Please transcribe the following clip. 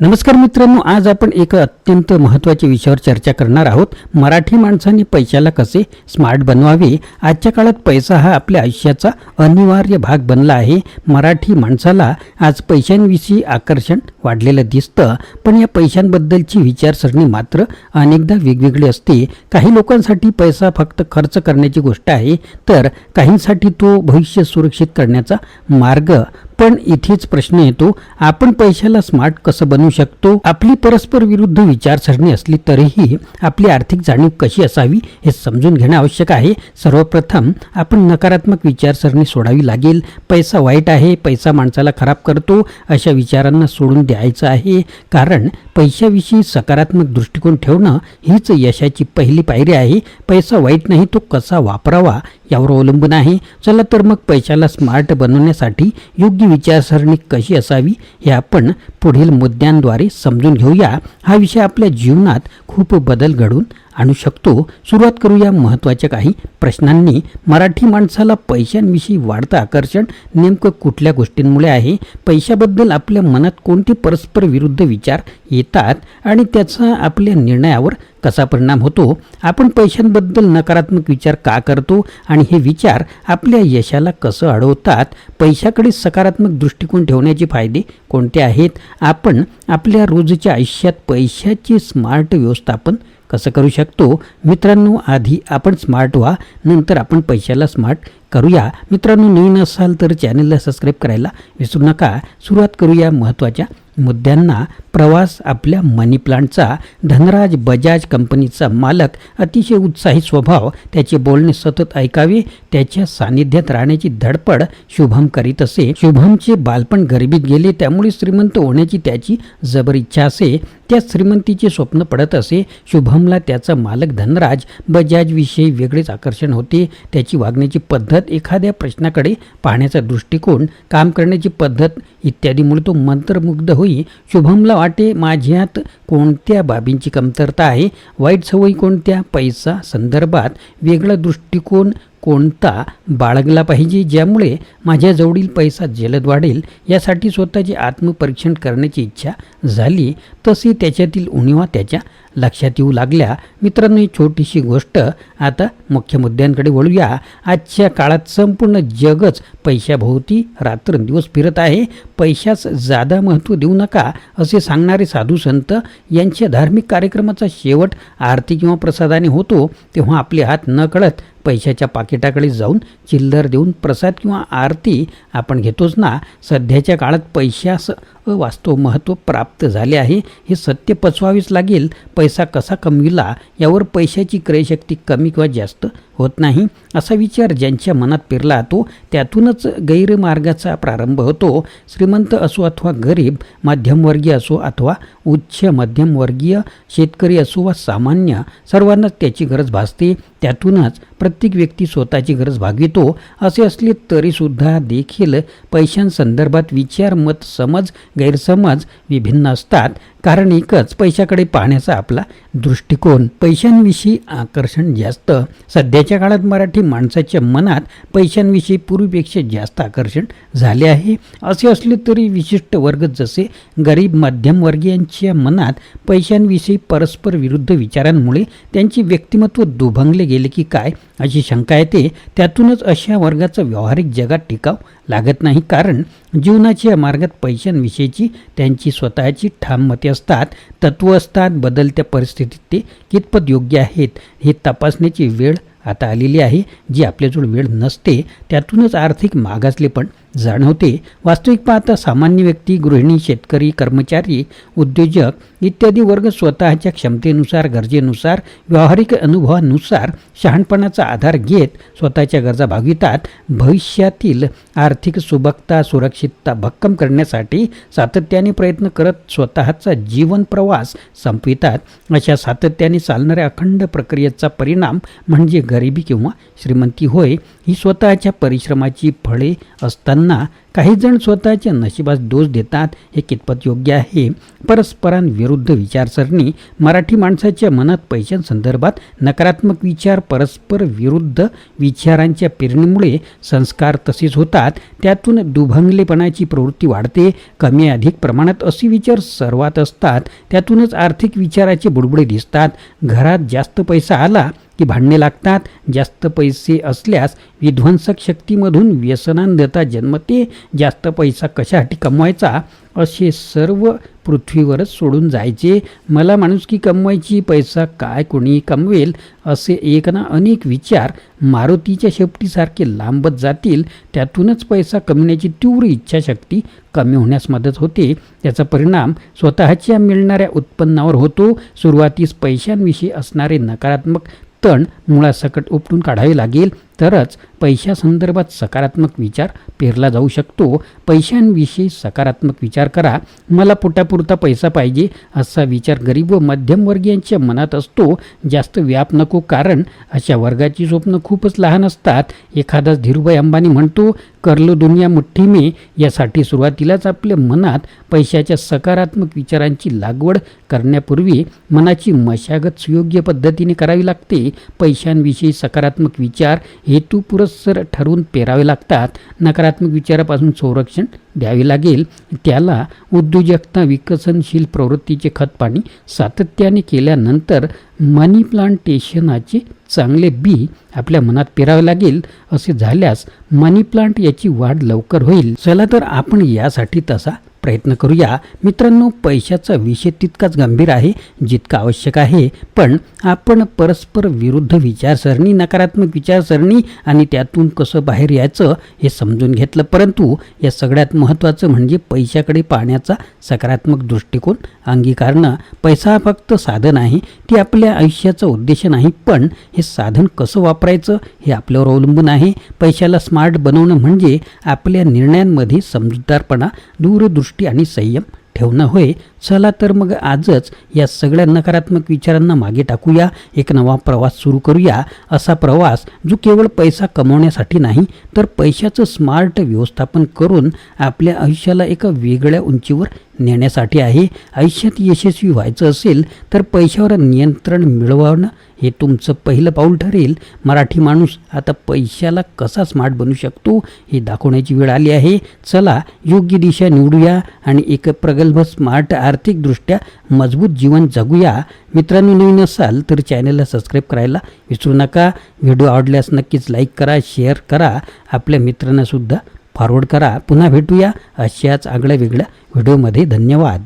नमस्कार मित्रांनो आज आपण एका अत्यंत महत्त्वाच्या विषयावर चर्चा करणार आहोत. मराठी माणसांनी पैशाला कसे स्मार्ट बनवावे? आजच्या काळात पैसा हा आपल्या आयुष्याचा अनिवार्य भाग बनला आहे. मराठी माणसाला आज पैशांविषयी आकर्षण वाढलेलं दिसतं. पण या पैशांबद्दलची विचारसरणी मात्र अनेकदा वेगवेगळी असते. काही लोकांसाठी पैसा फक्त खर्च करण्याची गोष्ट आहे तर काहींसाठी तो भविष्य सुरक्षित करण्याचा मार्ग. पण इथेच प्रश्न येतो आपण पैशाला स्मार्ट कसं बनवू? शकतो? आपली परस्पर विरुद्ध विचारसरणी असली तरीही आपली आर्थिक जाणीव कशी असावी हे समजून घेणं आवश्यक आहे. सर्वप्रथम आपण नकारात्मक विचारसरणी सोडावी लागेल. पैसा वाईट आहे पैसा माणसाला खराब करतो अशा विचारांना सोडून द्यायचं आहे. कारण पैशाविषयी सकारात्मक दृष्टिकोन ठेवणं हीच यशाची पहिली पायरी आहे. पैसा वाईट नाही तो कसा वापरावा यावर अवलंबून आहे. चला तर मग पैशाला स्मार्ट बनवण्यासाठी योग्य विचारसरणी कशी असावी हे आपण पुढील मुद्द्यांद्वारे समजून घेऊया. हा विषय आपल्या जीवनात खूप बदल घडून आणू शकतो. सुरुवात करूया महत्त्वाच्या काही प्रश्नांनी. मराठी माणसाला पैशांविषयी वाढतं आकर्षण नेमकं कुठल्या गोष्टींमुळे आहे? पैशाबद्दल आपल्या मनात कोणते परस्पर विरुद्ध विचार येतात आणि त्याचा आपल्या निर्णयावर कसा परिणाम होतो? आपण पैशांबद्दल नकारात्मक विचार का करतो आणि हे विचार आपल्या यशाला कसं अडवतात? पैशाकडे सकारात्मक दृष्टिकोन ठेवण्याचे फायदे कोणते आहेत? आपण आपल्या रोजच्या आयुष्यात पैशाचे स्मार्ट व्यवस्थापन कसं करू शकतो? मित्रांनो आधी आपण स्मार्ट व्हा नंतर आपण पैशाला स्मार्ट करूया. मित्रांनो नवीन असाल तर चॅनलला सबस्क्राईब करायला विसरू नका. सुरुवात करूया महत्त्वाच्या मुद्द्यांना. प्रवास आपल्या मनी प्लांटचा धनराज बजाज कंपनीचा मालक. अतिशय उत्साही स्वभाव. त्याचे बोलणे सतत ऐकावे. त्याच्या सानिध्यात राहण्याची धडपड शुभम करीत असे. शुभमचे बालपण गरिबीत गेले. त्यामुळे श्रीमंत होण्याची त्याची जबर इच्छा असे. त्या श्रीमंतीचे स्वप्न पडत असे. शुभमला त्याचा मालक धनराज बजाजविषयी वेगळेच आकर्षण होते. त्याची वागण्याची पद्धत एखाद्या प्रश्नाकडे पाहण्याचा दृष्टिकोन काम करण्याची पद्धत इत्यादीमुळे तो मंत्रमुग्ध होई शुभमला वाटे माझ्यात कोणत्या बाबींची कमतरता आहे? वाईट सवयी कोणत्या? पैसा संदर्भात वेगळा दृष्टिकोन कोणता बाळगला पाहिजे? ज्यामुळे माझ्याजवळील पैसा जलद वाढेल यासाठी स्वतःचे आत्मपरीक्षण करण्याची इच्छा झाली तसे त्याच्यातील उणीवा त्याच्या लक्षात येऊ लागल्या. मित्रांनो ही छोटीशी गोष्ट. आता मुख्य मुद्द्यांकडे वळूया. आजच्या काळात संपूर्ण जगच पैशाभोवती रात्रंदिवस फिरत आहे. पैशास जादा महत्त्व देऊ नका असे सांगणारे साधू संत यांच्या धार्मिक कार्यक्रमाचा शेवट आरती किंवा प्रसादाने होतो तेव्हा आपले हात न कळत पैशाच्या पाकिटाकडे जाऊन चिल्लर देऊन प्रसाद किंवा आरती आपण घेतोच ना. सध्याच्या काळात पैशास वास्तव महत्त्व प्राप्त झाले आहे. हे सत्य पचवावेच लागेल. पैसा कसा कमविला? यावर पैशाची क्रयशक्ती कमी किंवा जास्त होत नाही असा विचार ज्यांच्या मनात पेरला तो त्यातूनच गैरमार्गाचा प्रारंभ होतो. श्रीमंत असो अथवा गरीब मध्यमवर्गीय असो अथवा उच्च मध्यमवर्गीय शेतकरी असो वा सामान्य सर्वांनाच त्याची गरज भासते. त्यातूनच प्रत्येक व्यक्ती स्वतःची गरज भागवितो. असे असले तरीसुद्धा देखील पैशांसंदर्भात विचार मत समज गैरसमज विभिन्न असतात. कारण एकच पैशाकडे पाहण्याचा आपला दृष्टिकोन. पैशांविषयी आकर्षण जास्त. सध्याच्या काळात मराठी माणसाच्या मनात पैशांविषयी पूर्वीपेक्षा जास्त आकर्षण झाले आहे. असे असले तरी विशिष्ट वर्ग जसे गरीब मध्यमवर्गीयांच्या मनात पैशांविषयी परस्पर विरुद्ध विचारांमुळे त्यांचे व्यक्तिमत्व दुभंगले गेले की काय अशी शंका येते त्यातूनच अशा वर्गाचा व्यावहारिक जगात टिकाव लागत नाही. कारण जीवनाच्या मार्गात पैशांविषयीची त्यांची स्वतःची ठाम मते असतात तत्व असतात बदलत्या परिस्थितीत ते कितपत योग्य आहेत हे तपासण्याची वेळ आता आलेली आहे. जी आपल्याजवळ वेळ नसते त्यातूनच आर्थिक मागासले पण जाणवते. वास्तविक पाहता सामान्य व्यक्ती गृहिणी शेतकरी कर्मचारी उद्योजक इत्यादी वर्ग स्वतःच्या क्षमतेनुसार गरजेनुसार व्यावहारिक अनुभवानुसार शहाणपणाचा आधार घेत स्वतःच्या गरजा भागवितात. भविष्यातील आर्थिक सुबकता सुरक्षितता भक्कम करण्यासाठी सातत्याने प्रयत्न करत स्वतःचा जीवन प्रवास संपवितात. अशा सातत्याने चालणाऱ्या अखंड प्रक्रियेचा परिणाम म्हणजे गरिबी किंवा श्रीमंती होय ही स्वतःच्या परिश्रमाची फळे असताना त्यांना काही जण स्वतःच्या नशिबास दोष देतात हे कितपत योग्य आहे? परस्परांविरुद्ध विचारसरणी मराठी माणसाच्या मनात पैशांसंदर्भात नकारात्मक विचार परस्पर विरुद्ध विचारांच्या पेरणीमुळे संस्कार तसेच होतात त्यातून दुभंगलेपणाची प्रवृत्ती वाढते कमी अधिक प्रमाणात असे विचार सर्वात असतात त्यातूनच आर्थिक विचाराचे बुडबुडे दिसतात घरात जास्त पैसा आला की भांडणे लागतात जास्त पैसे असल्यास विध्वंसक शक्तीमधून व्यसनांधता जन्मते जास्त पैसा कशासाठी कमवायचा असे सर्व पृथ्वीवरच सोडून जायचे. मला माणुसकी कमवायची पैसा काय कोणी कमवेल असे एक ना अनेक विचार मारुतीच्या शेपटीसारखे लांबत जातील. त्यातूनच पैसा कमवण्याची तीव्र इच्छाशक्ती कमी होण्यास मदत होते. त्याचा परिणाम स्वतःच्या मिळणाऱ्या उत्पन्नावर होतो. सुरुवातीस पैशांविषयी असणारे नकारात्मक तण मुळासकट उपटून काढावे लागेल. तरच पैशासंदर्भात सकारात्मक विचार पेरला जाऊ शकतो. पैशांविषयी सकारात्मक विचार करा. मला पोटापुरता पैसा पाहिजे असा विचार गरीब व मध्यमवर्गीयांच्या मनात असतो. जास्त व्याप नको कारण अशा वर्गाची स्वप्न खूपच लहान असतात. एखादाच धीरूभाई अंबानी म्हणतो करलो दुनिया मुठ्ठी मे. यासाठी सुरुवातीलाच आपल्या मनात पैशाच्या सकारात्मक विचारांची लागवड करण्यापूर्वी मनाची मशागत सुयोग्य पद्धतीने करावी लागते. पैशांविषयी सकारात्मक विचार हेतुपुरस्सर ठरवून पेरावे लागतात. नकारात्मक विचारापासून संरक्षण द्यावे लागेल. त्याला उद्योजकता विकसनशील प्रवृत्तीचे खतपाणी सातत्याने केल्यानंतर मनी प्लांटेशनाचे चांगले बी आपल्या मनात पेरावे लागेल. असे झाल्यास मनी प्लांट याची वाढ लवकर होईल. चला तर आपण यासाठी तसा प्रयत्न करूया. मित्रांनो पैशाचा विषय तितकाच गंभीर आहे जितका आवश्यक आहे. पण आपण परस्पर विरुद्ध विचारसरणी नकारात्मक विचारसरणी आणि त्यातून कसं बाहेर यायचं हे समजून घेतलं. परंतु या सगळ्यात महत्त्वाचं म्हणजे पैशाकडे पाहण्याचा सकारात्मक दृष्टिकोन अंगीकारणं. पैसा हा फक्त साधन आहे ती आपल्या आयुष्याचा उद्देश नाही पण हे साधन कसं वापरायचं हे आपल्यावर अवलंबून आहे. पैशाला स्मार्ट बनवणं म्हणजे आपल्या निर्णयांमध्ये समजूतदारपणा दूरदृष्टी आणि संयम ठेवणं होय. चला तर मग आजच या सगळ्या नकारात्मक विचारांना मागे टाकूया. एक नवा प्रवास सुरू करूया. असा प्रवास जो केवळ पैसा कमवण्यासाठी नाही तर पैशाचं स्मार्ट व्यवस्थापन करून आपल्या आयुष्याला एका वेगळ्या उंचीवर नेण्यासाठी आहे. आयुष्यात यशस्वी व्हायचं असेल तर पैशावर नियंत्रण मिळवणं हे तुमचं पहिलं पाऊल ठरेल. मराठी माणूस आता पैशाला कसा स्मार्ट बनू शकतो हे दाखवण्याची वेळ आली आहे. चला योग्य दिशा निवडूया आणि एक प्रगल्भ स्मार्ट आर्थिकदृष्ट्या मजबूत जीवन जगूया. मित्रांनो नवीन असाल तर चॅनलला सबस्क्राईब करायला विसरू नका. व्हिडिओ आवडल्यास नक्कीच लाईक करा शेअर करा. आपल्या मित्रांनासुद्धा फॉरवर्ड करा. पुन्हा भेटूया अशाच आगळ्या वेगळ्या व्हिडिओमध्ये. धन्यवाद.